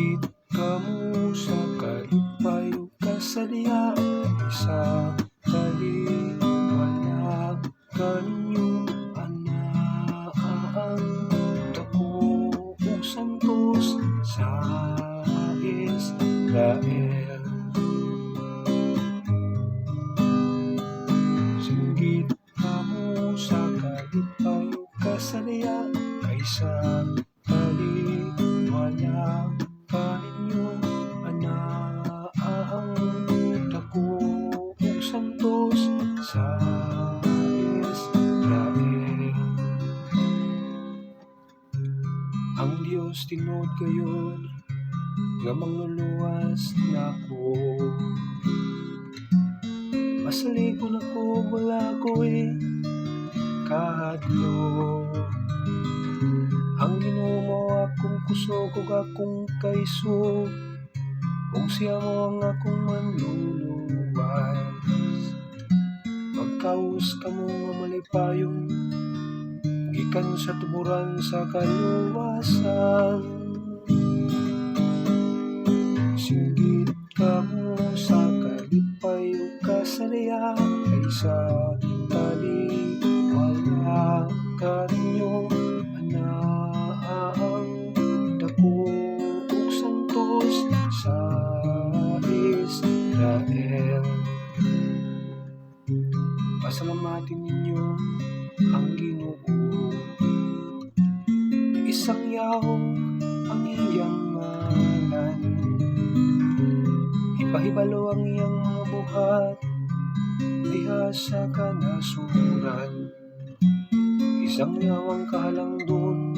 Singgit ka mo sa kalipayo kasadya sa kaliwala kaninyo anaan dako ug santos sa Israel Singgit ka mo sa kalipayo kasadya kaysa Dios tinuod kayon nga mangluluwas nako Masaligo na ko wala ko eh. Kahadlo Ang Ginoo akong kusog ug akong kaiso. Ug siya mo ang akong manluluwas. Magkaus ka mo malipayong gikan sa tuburan sa kaluwasan Singgit ka mo sa kalipayo kasadya kaysa Isang yaw ang iyang ngalan Ipahibalo ang iyang mga buhat Diha sa kanasuran Isang yaw ang kahalang doon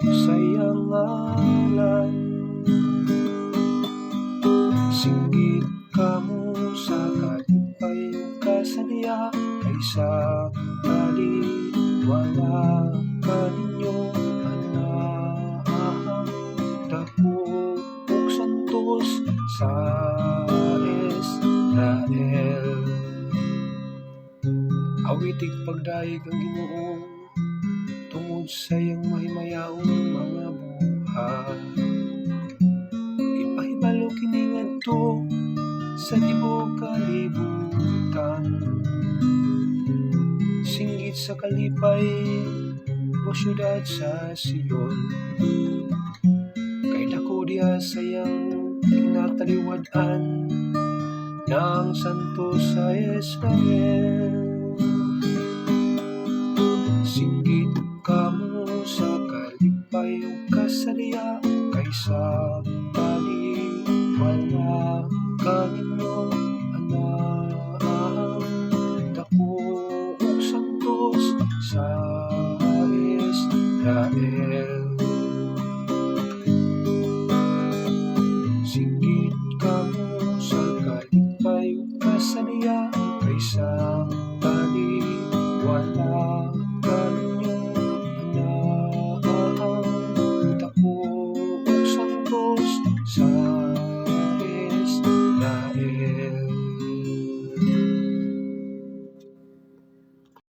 Sa iyang ngalan. Singgit ka mo sa kalipayo kasadya Kaysa kaliwala kaninyo sa Israel Awitig pagdayeg ang Ginoo tungod sa iyang mahimayaong mga buhat Ipahibalo kini ngadto sa tibuok kalibutan. Singgit sa kalipay o syudad sa Sion. Kay dako diha sa iyang kinataliwad-an ng santo sa Israel